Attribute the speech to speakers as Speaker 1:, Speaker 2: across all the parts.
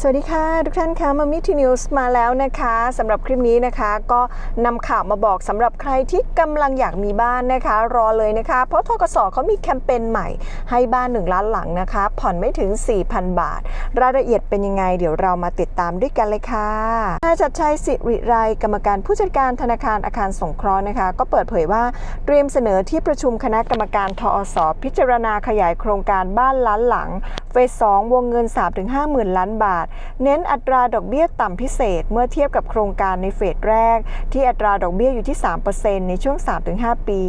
Speaker 1: สวัสดีค่ะ ทุกท่านคะมามิทีนิวส์มาแล้วนะคะสำหรับคลิปนี้นะคะ ก็นำข่าวมาบอกสำหรับใครที่กำลังอยากมีบ้านนะคะ รอเลยนะคะ เพราะทกสเขามีแคมเปญใหม่ให้บ้าน 1 ล้านหลังนะคะ ผ่อนไม่ถึง 4,000 บาท รายละเอียดเป็นยังไง เดี๋ยวเรามาติดตามด้วยกันเลยค่ะนายชัดชัยสิริไรกรรมการผู้จัดการธนาคารอาคารสงเคราะห์นะคะ ก็เปิดเผยว่าเตรียมเสนอที่ประชุมคณะกรรมการทอสพิจารณาขยายโครงการบ้านล้านหลัง ฟส2วงเงิน 3-5หมื่นล้านบาท เน้นอัตราดอกเบี้ยต่ำพิเศษเมื่อเทียบกับโครงการในเฟสแรก ที่อัตราดอกเบี้ยอยู่ที่ 3%ในช่วง 3-5 ปี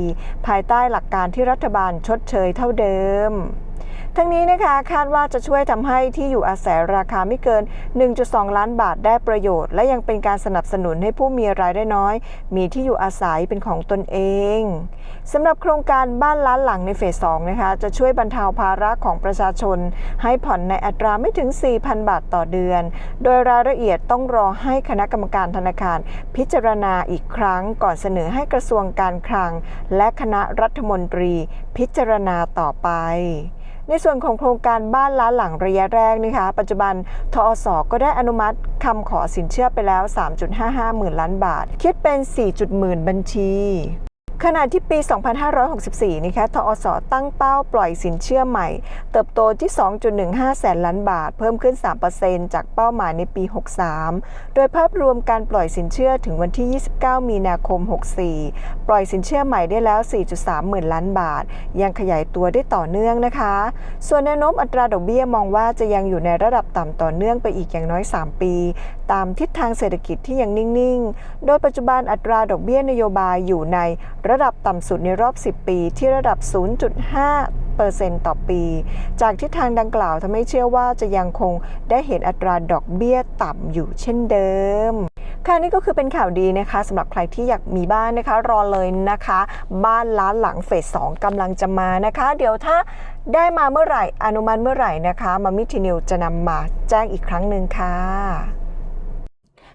Speaker 1: ภายใต้หลักการที่รัฐบาลชดเชยเท่าเดิม ทั้งนี้นะคะคาดว่าจะช่วยทำให้ที่อยู่อาศัยราคาไม่เกิน 1.2 ล้านบาทได้ประโยชน์ และยังเป็นการสนับสนุนให้ผู้มีรายได้น้อย มีที่อยู่อาศัยเป็นของตนเองสำหรับโครงการบ้านล้านหลังในเฟส 2 นะคะ จะช่วยบรรเทาภาระของประชาชน ให้ผ่อนในอัตราไม่ถึง 4,000 บาทต่อเดือน โดยรายละเอียดต้องรอให้คณะกรรมการธนาคาร พิจารณาอีกครั้งก่อนเสนอให้กระทรวงการคลัง และคณะรัฐมนตรี พิจารณาต่อไป ในส่วนของโครงการบ้านล้านหลังระยะแรกนะคะปัจจุบันทอสก็ได้อนุมัติคำขอสินเชื่อไปแล้ว 3.55 หมื่นล้านบาท คิดเป็น4หมื่นบัญชี ขณะที่ปี 2564 นะคะ ทอสตั้งเป้าปล่อยสินเชื่อใหม่ เติบโตที่ 2.15 แสนล้านบาท เพิ่มขึ้น 3%จากเป้าหมายในปี 63 โดยภาพรวมการปล่อยสินเชื่อถึงวันที่ 29 มีนาคม 64 ปล่อยสินเชื่อใหม่ได้แล้ว 4.3 หมื่นล้านบาท ยังขยายตัวได้ต่อเนื่องนะคะ ส่วนแนวโน้มอัตราดอกเบี้ยมองว่าจะยังอยู่ในระดับต่ำต่อเนื่องไปอีกอย่างน้อย 3 ปี ตามทิศทางเศรษฐกิจที่ยังนิ่ง ๆ โดยปัจจุบันอัตราดอกเบี้ยนโยบายอยู่ในระดับต่ำสุดในรอบ 10 ปีที่ระดับ 0.5เปอร์เซ็นต์ต่อปี จากทิศทางดังกล่าวทำให้เชื่อว่าจะยังคงได้เห็นอัตราดอกเบี้ยต่ำอยู่เช่นเดิม ค่ะนี่ก็คือเป็นข่าวดีนะคะสำหรับใครที่อยากมีบ้านนะคะ รอเลยนะคะ บ้านล้านหลังเฟส2กำลังจะมานะคะ เดี๋ยวถ้าได้มาเมื่อไหร่อนุมัติเมื่อไหร่นะคะมามิทีนิวจะนำมาแจ้งอีกครั้งหนึ่งค่ะ